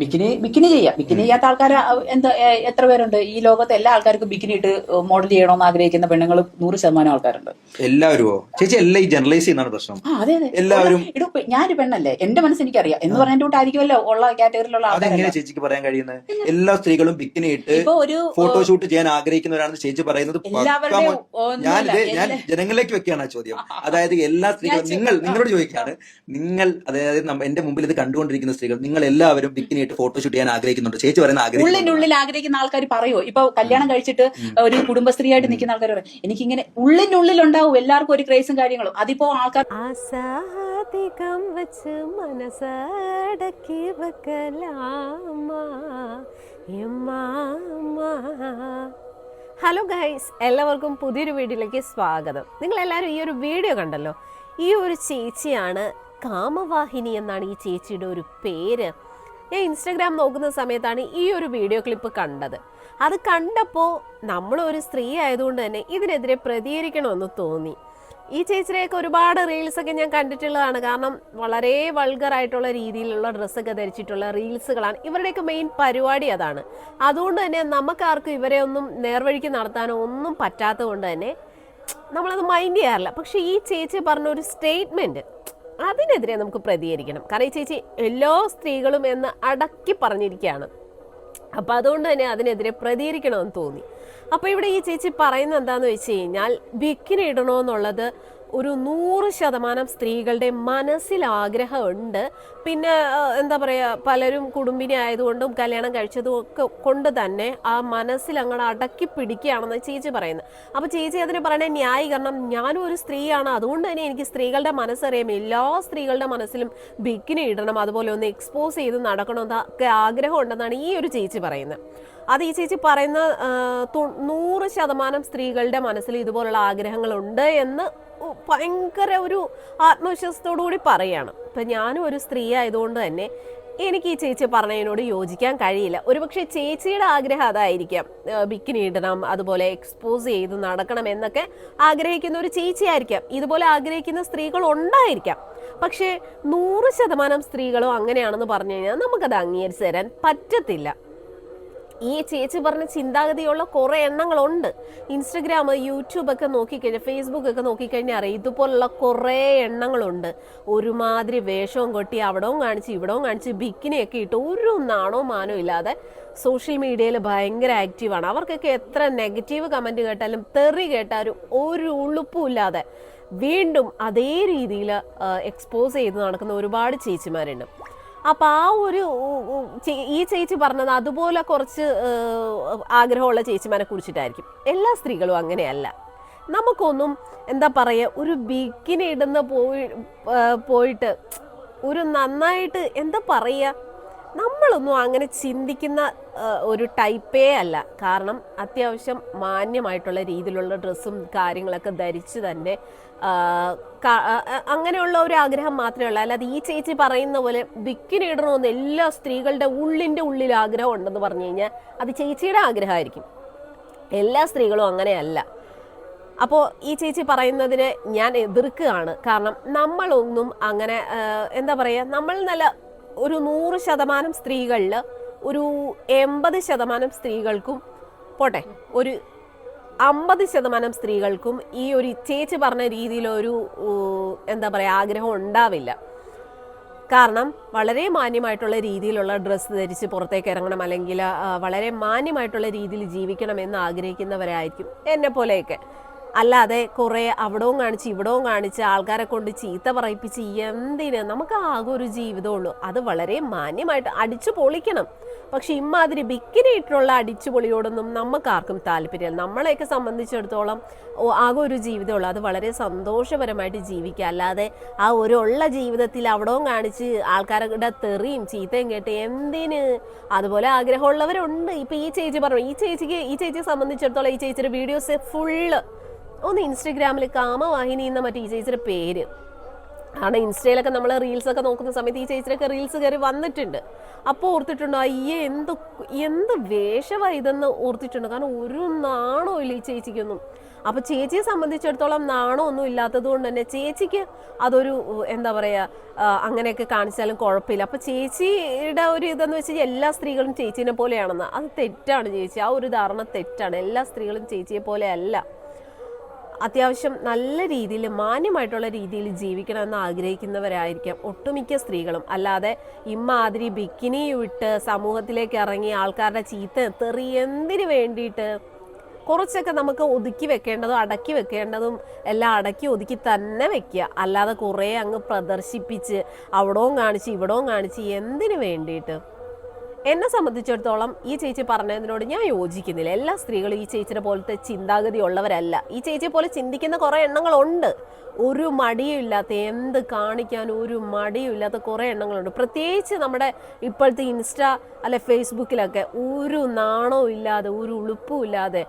Bikini bikini ചെയ്യാം. Bikini ചെയ്യാത്ത ആൾക്കാർ എന്താ എത്ര പേരുണ്ട്? ഈ ലോകത്തെ എല്ലാ ആൾക്കാർക്കും ബിക്കിനി ഇട്ട് മോഡൽ ചെയ്യണമെന്ന് ആഗ്രഹിക്കുന്ന പെണ്ണുങ്ങൾ നൂറ് ശതമാനം ആൾക്കാരുണ്ട്. എല്ലാവരുമോ ചേച്ചി എല്ലാം ഈ ജനറലൈസ് ചെയ്യുന്നതാണ് പ്രശ്നം. ആ അതെ അതെ. എല്ലാവരും- ഞാനൊരു പെണ്ണല്ലേ? എന്റെ മനസ്സ് എനിക്കറിയാം എന്ന് പറഞ്ഞ കൂട്ടായിരിക്കുമല്ലോ ഉള്ള കാറ്റഗറിയിലുള്ള ആൾക്കാർ ആൾക്കാരല്ല ചേച്ചിക്ക് പറയാൻ കഴിയുന്നത്? എല്ലാ സ്ത്രീകളും ബിക്കിനി ഇട്ട് ഒരു ഫോട്ടോഷൂട്ട് ചെയ്യാൻ ആഗ്രഹിക്കുന്നവരാണെന്ന് ചേച്ചി പറയുന്നത് ഞാൻ ജനങ്ങളിലേക്ക് വെക്കുകയാണ് ചോദ്യം. അതായത് എല്ലാ സ്ത്രീകളും നിങ്ങൾ നിങ്ങളോട് ചോദിക്കുകയാണ്. നിങ്ങൾ അതായത് എന്റെ മുമ്പിൽ ഇത് കണ്ടുകൊണ്ടിരിക്കുന്ന സ്ത്രീകൾ നിങ്ങൾ എല്ലാവരും ബിക്കിനി ഫോട്ടോ ഷൂട്ട് ചെയ്യാൻ ആഗ്രഹിക്കുന്നുണ്ട്. ചേച്ചി പറയുന്ന ഉള്ളിൽ ആഗ്രഹിക്കുന്ന ആൾക്കാർ പറയോ ഇപ്പൊ കല്യാണം കഴിച്ചിട്ട് ഒരു കുടുംബശ്രീയായിട്ട് നിൽക്കുന്ന ആൾക്കാർ പറയും എനിക്കിങ്ങനെ ഉള്ളിന്റെ ഉള്ളിൽ ഉണ്ടാവും എല്ലാവർക്കും ഒരു ക്രേസും കാര്യങ്ങളും. അതിപ്പോ ആൾക്കാർ ആസാധികം വെച്ച് മനസ്സടക്കി ഹലോ ഗൈസ് എല്ലാവർക്കും പുതിയൊരു വീഡിയോയിലേക്ക് സ്വാഗതം. നിങ്ങൾ എല്ലാവരും ഈ ഒരു വീഡിയോ കണ്ടല്ലോ? ഈ ഒരു ചേച്ചിയാണ് കാമവാഹിനി എന്നാണ് ഈ ചേച്ചിയുടെ ഒരു പേര്. ഞാൻ ഇൻസ്റ്റഗ്രാം നോക്കുന്ന സമയത്താണ് ഈ ഒരു വീഡിയോ ക്ലിപ്പ് കണ്ടത്. അത് കണ്ടപ്പോൾ നമ്മൾ ഒരു സ്ത്രീ ആയതുകൊണ്ട് തന്നെ ഇതിനെതിരെ പ്രതികരിക്കണമെന്ന് തോന്നി. ഈ ചേച്ചിയുടെയൊക്കെ ഒരുപാട് റീൽസൊക്കെ ഞാൻ കണ്ടിട്ടുള്ളതാണ്. കാരണം വളരെ വൾഗറായിട്ടുള്ള രീതിയിലുള്ള ഡ്രസ്സൊക്കെ ധരിച്ചിട്ടുള്ള റീൽസുകളാണ് ഇവരുടെയൊക്കെ മെയിൻ പരിപാടി അതാണ്. അതുകൊണ്ട് തന്നെ നമുക്കാർക്കും ഇവരെ ഒന്നും നേർവഴിക്ക് നടത്താനോ ഒന്നും പറ്റാത്തത് കൊണ്ട് തന്നെ നമ്മളത് മൈൻഡ് ചെയ്യാറില്ല. പക്ഷേ ഈ ചേച്ചി പറഞ്ഞ ഒരു സ്റ്റേറ്റ്മെന്റ് അതിനെതിരെ നമുക്ക് പ്രതികരിക്കണം. കാരണം ഈ ചേച്ചി എല്ലാ സ്ത്രീകളും എന്ന് അടക്കി പറഞ്ഞിരിക്കുകയാണ്. അപ്പോൾ അതുകൊണ്ട് തന്നെ അതിനെതിരെ പ്രതികരിക്കണമെന്ന് തോന്നി. അപ്പോൾ ഇവിടെ ഈ ചേച്ചി പറയുന്നത് എന്താണെന്ന് വെച്ച് കഴിഞ്ഞാൽ ബിക്കിനി ഒരു നൂറ് ശതമാനം സ്ത്രീകളുടെ മനസ്സിൽ ആഗ്രഹമുണ്ട്. പിന്നെ എന്താ പറയുക പലരും കുടുംബിനി ആയതുകൊണ്ടും കല്യാണം കഴിച്ചതും ഒക്കെ കൊണ്ട് തന്നെ ആ മനസ്സിൽ അങ്ങോട്ട് അടക്കി പിടിക്കുകയാണെന്ന് ചേച്ചി പറയുന്നത്. അപ്പോൾ ചേച്ചി അതിന് പറയണ ന്യായീകരണം ഞാനും ഒരു സ്ത്രീയാണ്. അതുകൊണ്ട് തന്നെ എനിക്ക് സ്ത്രീകളുടെ മനസ്സറിയാം. എല്ലാ സ്ത്രീകളുടെ മനസ്സിലും ബിക്കിനി ഇടണം. അതുപോലെ ഒന്ന് എക്സ്പോസ് ചെയ്ത് നടക്കണം എന്നൊക്കെ ആഗ്രഹം ഉണ്ടെന്നാണ് ഈ ഒരു ചേച്ചി പറയുന്നത്. അത് ഈ ചേച്ചി പറയുന്ന നൂറ് ശതമാനം സ്ത്രീകളുടെ മനസ്സിൽ ഇതുപോലുള്ള ആഗ്രഹങ്ങളുണ്ട് എന്ന് ഭയങ്കര ഒരു ആത്മവിശ്വാസത്തോടു കൂടി പറയാണ്. ഇപ്പം ഞാനും ഒരു സ്ത്രീ ആയതുകൊണ്ട് തന്നെ എനിക്ക് ഈ ചേച്ചി പറഞ്ഞതിനോട് യോജിക്കാൻ കഴിയില്ല. ഒരുപക്ഷെ ചേച്ചിയുടെ ആഗ്രഹം അതായിരിക്കാം. ബിക്കിനി ഇടണം അതുപോലെ എക്സ്പോസ് ചെയ്ത് നടക്കണം എന്നൊക്കെ ആഗ്രഹിക്കുന്ന ഒരു ചേച്ചിയായിരിക്കാം ഇതുപോലെ ആഗ്രഹിക്കുന്ന സ്ത്രീകൾ ഉണ്ടായിരിക്കാം. പക്ഷേ നൂറ് ശതമാനം സ്ത്രീകളും അങ്ങനെയാണെന്ന് പറഞ്ഞു കഴിഞ്ഞാൽ നമുക്കത് അംഗീകരിച്ചു തരാൻ പറ്റത്തില്ല. ഈ ചേച്ചി പറഞ്ഞ ചിന്താഗതിയുള്ള കുറേ എണ്ണങ്ങളുണ്ട്. ഇൻസ്റ്റഗ്രാം യൂട്യൂബ് ഒക്കെ നോക്കിക്കഴിഞ്ഞാൽ ഫേസ്ബുക്ക് ഒക്കെ നോക്കിക്കഴിഞ്ഞാൽ അറിയാം ഇതുപോലുള്ള കുറേ എണ്ണങ്ങളുണ്ട്. ഒരുമാതിരി വേഷവും കൊട്ടി അവിടവും കാണിച്ച് ഇവിടവും കാണിച്ച് ബിക്കിനിയൊക്കെ ഇട്ട് ഒരു നാണോ മാനോ ഇല്ലാതെ സോഷ്യൽ മീഡിയയിൽ ഭയങ്കര ആക്റ്റീവാണ് അവർക്കൊക്കെ എത്ര നെഗറ്റീവ് കമന്റ് കേട്ടാലും തെറി കേട്ടാലും ഒരു ഉളുപ്പും ഇല്ലാതെ വീണ്ടും അതേ രീതിയിൽ എക്സ്പോസ് ചെയ്ത് നടക്കുന്ന ഒരുപാട് ചേച്ചിമാരുണ്ട്. അപ്പം ആ ഒരു ഈ ചേച്ചി പറഞ്ഞത് അതുപോലെ കുറച്ച് ആഗ്രഹമുള്ള ചേച്ചിമാരെ കുറിച്ചിട്ടായിരിക്കും. എല്ലാ സ്ത്രീകളും അങ്ങനെയല്ല. നമുക്കൊന്നും എന്താ പറയുക ഒരു ബിക്കിനി ഇടുന്ന പോയി പോയിട്ട് ഒരു നന്നായിട്ട് എന്താ പറയുക നമ്മളൊന്നും അങ്ങനെ ചിന്തിക്കുന്ന ഒരു ടൈപ്പേ അല്ല. കാരണം അത്യാവശ്യം മാന്യമായിട്ടുള്ള രീതിയിലുള്ള ഡ്രസ്സും കാര്യങ്ങളൊക്കെ ധരിച്ച് തന്നെ അങ്ങനെയുള്ള ഒരു ആഗ്രഹം മാത്രമേ ഉള്ളൂ. അല്ലാതെ ഈ ചേച്ചി പറയുന്ന പോലെ ബിക്കിനി ഇടണമെന്ന് എല്ലാ സ്ത്രീകളുടെ ഉള്ളിന്റെ ഉള്ളിൽ ആഗ്രഹം ഉണ്ടെന്ന് പറഞ്ഞു കഴിഞ്ഞാൽ അത് ചേച്ചിയുടെ ആഗ്രഹമായിരിക്കും. എല്ലാ സ്ത്രീകളും അങ്ങനെയല്ല. അപ്പോൾ ഈ ചേച്ചി പറയുന്നതിനെ ഞാൻ എതിർക്കുകയാണ്. കാരണം നമ്മളൊന്നും അങ്ങനെ എന്താ പറയുക നമ്മൾ നല്ല ഒരു നൂറ് ശതമാനം സ്ത്രീകളിൽ ഒരു എൺപത് ശതമാനം സ്ത്രീകൾക്കും പോട്ടെ ഒരു അമ്പത് ശതമാനം സ്ത്രീകൾക്കും ഈ ഒരു ചേച്ചി പറഞ്ഞ രീതിയിലൊരു എന്താ പറയുക ആഗ്രഹം ഉണ്ടാവില്ല. കാരണം വളരെ മാന്യമായിട്ടുള്ള രീതിയിലുള്ള ഡ്രസ്സ് ധരിച്ച് പുറത്തേക്ക് ഇറങ്ങണം അല്ലെങ്കിൽ വളരെ മാന്യമായിട്ടുള്ള രീതിയിൽ ജീവിക്കണം എന്ന് ആഗ്രഹിക്കുന്നവരായിരിക്കും എന്നെ പോലെയൊക്കെ. അല്ലാതെ കുറേ അവിടവും കാണിച്ച് ഇവിടവും കാണിച്ച് ആൾക്കാരെ കൊണ്ട് ചീത്ത പറയിപ്പിച്ച് എന്തിന്? നമുക്ക് ആകെ ഒരു ജീവിതമുള്ളൂ അത് വളരെ മാന്യമായിട്ട് അടിച്ചു പൊളിക്കണം. പക്ഷെ ഇമാതിരി ബിക്കിനിയിട്ടുള്ള അടിച്ചുപൊളിയോടൊന്നും നമുക്കാർക്കും താല്പര്യമില്ല. നമ്മളെയൊക്കെ സംബന്ധിച്ചിടത്തോളം ആകെ ഒരു ജീവിതമുള്ളൂ അത് വളരെ സന്തോഷപരമായിട്ട് ജീവിക്കുക. അല്ലാതെ ആ ഒരു ഉള്ള ജീവിതത്തിൽ അവിടവും കാണിച്ച് ആൾക്കാരുടെ തെറിയും ചീത്തയും കേട്ട് എന്തിന്? അതുപോലെ ആഗ്രഹമുള്ളവരുണ്ട്. ഇപ്പൊ ഈ ചേച്ചി പറഞ്ഞു ഈ ചേച്ചിക്ക് ഈ ചേച്ചിയെ സംബന്ധിച്ചിടത്തോളം ഈ ചേച്ചിയുടെ വീഡിയോസ് ഫുള്ള് ഒന്ന് ഇൻസ്റ്റഗ്രാമിൽ കാമവാഹിനി എന്ന മറ്റേ ഈ ചേച്ചിയുടെ പേര്. കാരണം ഇൻസ്റ്റയിലൊക്കെ നമ്മൾ റീൽസൊക്കെ നോക്കുന്ന സമയത്ത് ഈ ചേച്ചിയൊക്കെ റീൽസ് കയറി വന്നിട്ടുണ്ട്. അപ്പോൾ ഓർത്തിട്ടുണ്ടോ അയ്യേ എന്ത് എന്ത് വേഷമായി ഇതെന്ന് ഓർത്തിട്ടുണ്ട്. കാരണം ഒരു നാണോ ഇല്ല ഈ ചേച്ചിക്കൊന്നും. അപ്പോൾ ചേച്ചിയെ സംബന്ധിച്ചിടത്തോളം നാണോ ഒന്നും ഇല്ലാത്തത് കൊണ്ട് തന്നെ ചേച്ചിക്ക് അതൊരു എന്താ പറയുക അങ്ങനെയൊക്കെ കാണിച്ചാലും കുഴപ്പമില്ല. അപ്പോൾ ചേച്ചിയുടെ ഒരു ഇതെന്ന് വെച്ചാൽ എല്ലാ സ്ത്രീകളും ചേച്ചീനെ പോലെയാണെന്ന്. അത് തെറ്റാണ് ചേച്ചി. ആ ഒരു ധാരണ തെറ്റാണ്. എല്ലാ സ്ത്രീകളും ചേച്ചിയെ പോലെ അല്ല. അത്യാവശ്യം നല്ല രീതിയിൽ മാന്യമായിട്ടുള്ള രീതിയിൽ ജീവിക്കണമെന്ന് ആഗ്രഹിക്കുന്നവരായിരിക്കാം ഒട്ടുമിക്ക സ്ത്രീകളും. അല്ലാതെ ഇമ്മാതിരി ബിക്കിനി വിട്ട് സമൂഹത്തിലേക്ക് ഇറങ്ങി ആൾക്കാരുടെ ചീത്ത തെറി എന്തിനു വേണ്ടിയിട്ട്? കുറച്ചൊക്കെ നമുക്ക് ഒതുക്കി വെക്കേണ്ടതും അടക്കി വെക്കേണ്ടതും എല്ലാം അടക്കി ഒതുക്കി തന്നെ വെക്കുക. അല്ലാതെ കുറേ അങ്ങ് പ്രദർശിപ്പിച്ച് അവിടവും കാണിച്ച് ഇവിടവും കാണിച്ച് എന്തിനു വേണ്ടിയിട്ട്? എന്നെ സംബന്ധിച്ചിടത്തോളം ഈ ചേച്ചി പറഞ്ഞതിനോട് ഞാൻ യോജിക്കുന്നില്ല. എല്ലാ സ്ത്രീകളും ഈ ചേച്ചിയുടെ പോലത്തെ ചിന്താഗതി ഉള്ളവരല്ല. ഈ ചേച്ചിയെ പോലെ ചിന്തിക്കുന്ന കുറേ എണ്ണങ്ങളുണ്ട്. ഒരു മടിയും ഇല്ലാത്ത എന്ത് കാണിക്കാൻ ഒരു മടിയും ഇല്ലാത്ത കുറേ എണ്ണങ്ങളുണ്ട്. പ്രത്യേകിച്ച് നമ്മുടെ ഇപ്പോഴത്തെ ഇൻസ്റ്റ അല്ലെ ഫേസ്ബുക്കിലൊക്കെ ഒരു നാണവും ഇല്ലാതെ ഒരു ഉളുപ്പും ഇല്ലാതെ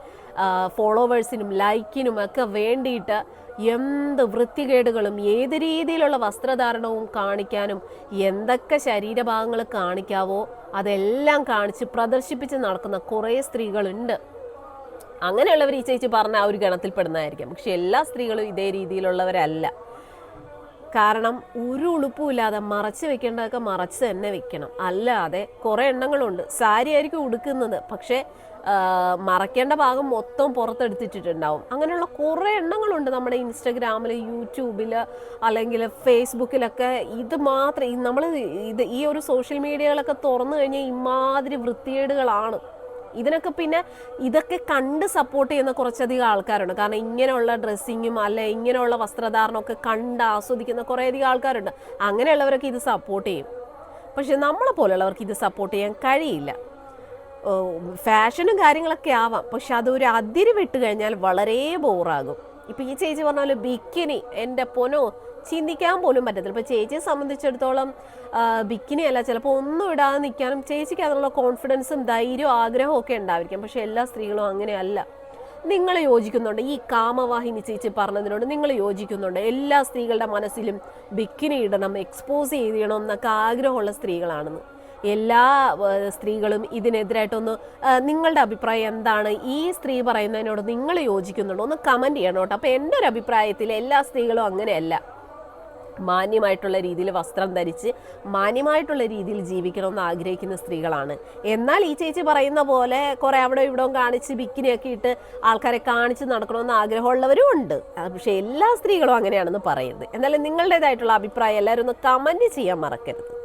ഫോളോവേഴ്സിനും ലൈക്കിനും ഒക്കെ വേണ്ടിയിട്ട് എന്ത് വൃത്തികേടുകളും ഏത് രീതിയിലുള്ള വസ്ത്രധാരണവും കാണിക്കാനും എന്തൊക്കെ ശരീരഭാഗങ്ങൾ കാണിക്കാവോ അതെല്ലാം കാണിച്ച് പ്രദർശിപ്പിച്ച് നടക്കുന്ന കുറേ സ്ത്രീകളുണ്ട്. അങ്ങനെയുള്ളവർ ഈ ചേച്ചി പറഞ്ഞ ആ ഒരു ഗണത്തിൽപ്പെടുന്നതായിരിക്കും. പക്ഷെ എല്ലാ സ്ത്രീകളും ഇതേ രീതിയിലുള്ളവരല്ല. കാരണം ഒരു ഉളുപ്പുമില്ലാതെ മറച്ച് വെക്കേണ്ടതൊക്കെ മറച്ച് തന്നെ വെക്കണം. അല്ലാതെ കുറേ എണ്ണങ്ങളുണ്ട്. സാരി ആയിരിക്കും ഉടുക്കുന്നത്. പക്ഷേ മറക്കേണ്ട ഭാഗം മൊത്തം പുറത്തെടുത്തിട്ടുണ്ടാവും അങ്ങനെയുള്ള കുറേ എണ്ണങ്ങളുണ്ട് നമ്മുടെ ഇൻസ്റ്റഗ്രാമിൽ യൂട്യൂബിൽ അല്ലെങ്കിൽ ഫേസ്ബുക്കിലൊക്കെ. ഇത് മാത്രം നമ്മൾ ഇത് ഈ ഒരു സോഷ്യൽ മീഡിയകളൊക്കെ തുറന്നു കഴിഞ്ഞാൽ ഇമാതിരി വൃത്തികേടുകളാണ്. ഇതിനൊക്കെ പിന്നെ ഇതൊക്കെ കണ്ട് സപ്പോർട്ട് ചെയ്യുന്ന കുറച്ചധികം ആൾക്കാരുണ്ട്. കാരണം ഇങ്ങനെയുള്ള ഡ്രസ്സിങ്ങും അല്ലെ ഇങ്ങനെയുള്ള വസ്ത്രധാരണമൊക്കെ കണ്ട് ആസ്വദിക്കുന്ന കുറേയധികം ആൾക്കാരുണ്ട്. അങ്ങനെയുള്ളവരൊക്കെ ഇത് സപ്പോർട്ട് ചെയ്യും. പക്ഷെ നമ്മളെ പോലുള്ളവർക്ക് ഇത് സപ്പോർട്ട് ചെയ്യാൻ കഴിയില്ല. ഫാഷനും കാര്യങ്ങളൊക്കെ ആവാം. പക്ഷെ അതൊരു അതിര് വിട്ട് കഴിഞ്ഞാൽ വളരെ ബോറാകും ഇപ്പൊ ഈ ചേച്ചി പറഞ്ഞ പോലെ ബിക്കിനി എന്റെ പൊനോ ചിന്തിക്കാൻ പോലും പറ്റത്തില്ല. ഇപ്പം ചേച്ചിയെ സംബന്ധിച്ചിടത്തോളം ബിക്കിനി അല്ല ചിലപ്പോൾ ഒന്നും ഇടാതെ നിൽക്കാനും ചേച്ചിക്ക് അതിനുള്ള കോൺഫിഡൻസും ധൈര്യവും ആഗ്രഹവും ഒക്കെ ഉണ്ടായിരിക്കും. പക്ഷെ എല്ലാ സ്ത്രീകളും അങ്ങനെയല്ല. നിങ്ങൾ യോജിക്കുന്നുണ്ട്. ഈ കാമവാഹിനി ചേച്ചി പറഞ്ഞതിനോട് നിങ്ങൾ യോജിക്കുന്നുണ്ട്. എല്ലാ സ്ത്രീകളുടെ മനസ്സിലും ബിക്കിനി ഇടണം എക്സ്പോസ് ചെയ്യണം എന്നൊക്കെ ആഗ്രഹമുള്ള സ്ത്രീകളാണെന്ന്. എല്ലാ സ്ത്രീകളും ഇതിനെതിരായിട്ടൊന്ന് നിങ്ങളുടെ അഭിപ്രായം എന്താണ്? ഈ സ്ത്രീ പറയുന്നതിനോട് നിങ്ങൾ യോജിക്കുന്നുണ്ടോ? ഒന്ന് കമന്റ് ചെയ്യണം കേട്ടോ. അപ്പോൾ എന്റെ ഒരു അഭിപ്രായത്തിൽ എല്ലാ സ്ത്രീകളും അങ്ങനെയല്ല. മാന്യമായിട്ടുള്ള രീതിയിൽ വസ്ത്രം ധരിച്ച് മാന്യമായിട്ടുള്ള രീതിയിൽ ജീവിക്കണമെന്ന് ആഗ്രഹിക്കുന്ന സ്ത്രീകളാണ്. എന്നാൽ ഈ ചേച്ചി പറയുന്ന പോലെ കുറെ അവിടെ ഇവിടെ കാണിച്ച് ബിക്കിനിയൊക്കെ ഇട്ട് ആൾക്കാരെ കാണിച്ച് നടക്കണമെന്ന് ആഗ്രഹമുള്ളവരും ഉണ്ട്. പക്ഷേ എല്ലാ സ്ത്രീകളും അങ്ങനെയാണെന്ന് പറയുന്നത്. എന്നാലും നിങ്ങളുടേതായിട്ടുള്ള അഭിപ്രായം എല്ലാവരും ഒന്ന് കമന്റ് ചെയ്യാൻ മറക്കരുത്.